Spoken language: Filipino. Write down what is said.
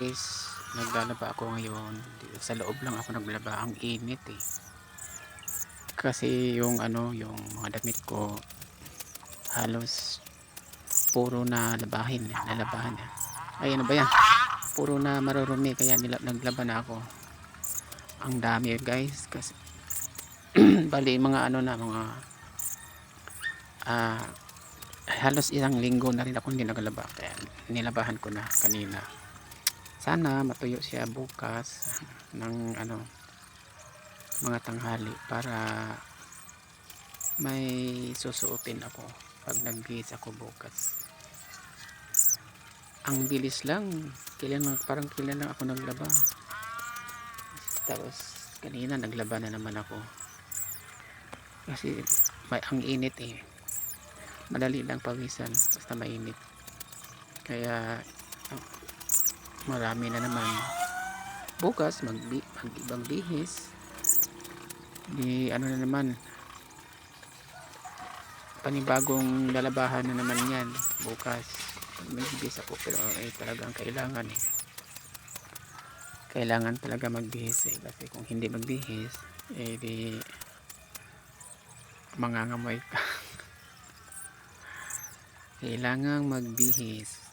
Guys, naglalaba ako ngayon. Sa loob lang ako naglaba. Ang init eh. Kasi yung ano, yung mga damit ko halos puro na labahin, nalabahan. Ay, ano ba yan? Puro na marurumi kaya nila, naglaba na ako. Ang dami guys kasi bali mga ano na mga ah halos ilang linggo na rin ako hindi naglaba kaya nilabahan ko na kanina sana matuyo siya bukas ng ano mga tanghali para may susuotin ako pag nagbihis ako bukas. Ang bilis lang. Kailan parang kailan lang ako naglaba. Tapos kanina naglaba na naman ako. Kasi may, ang init eh. Madali lang pawisan basta mainit. Kaya marami na naman. Bukas mag, mag ibang bihis. Di ano na naman. Panibagong lalabahan na naman yan bukas. May bihis ako pero eh talagang kailangan eh. Kailangan talaga magbihis eh. Kasi kung hindi magbihis eh di mangangamoy ka. Kailangang magbihis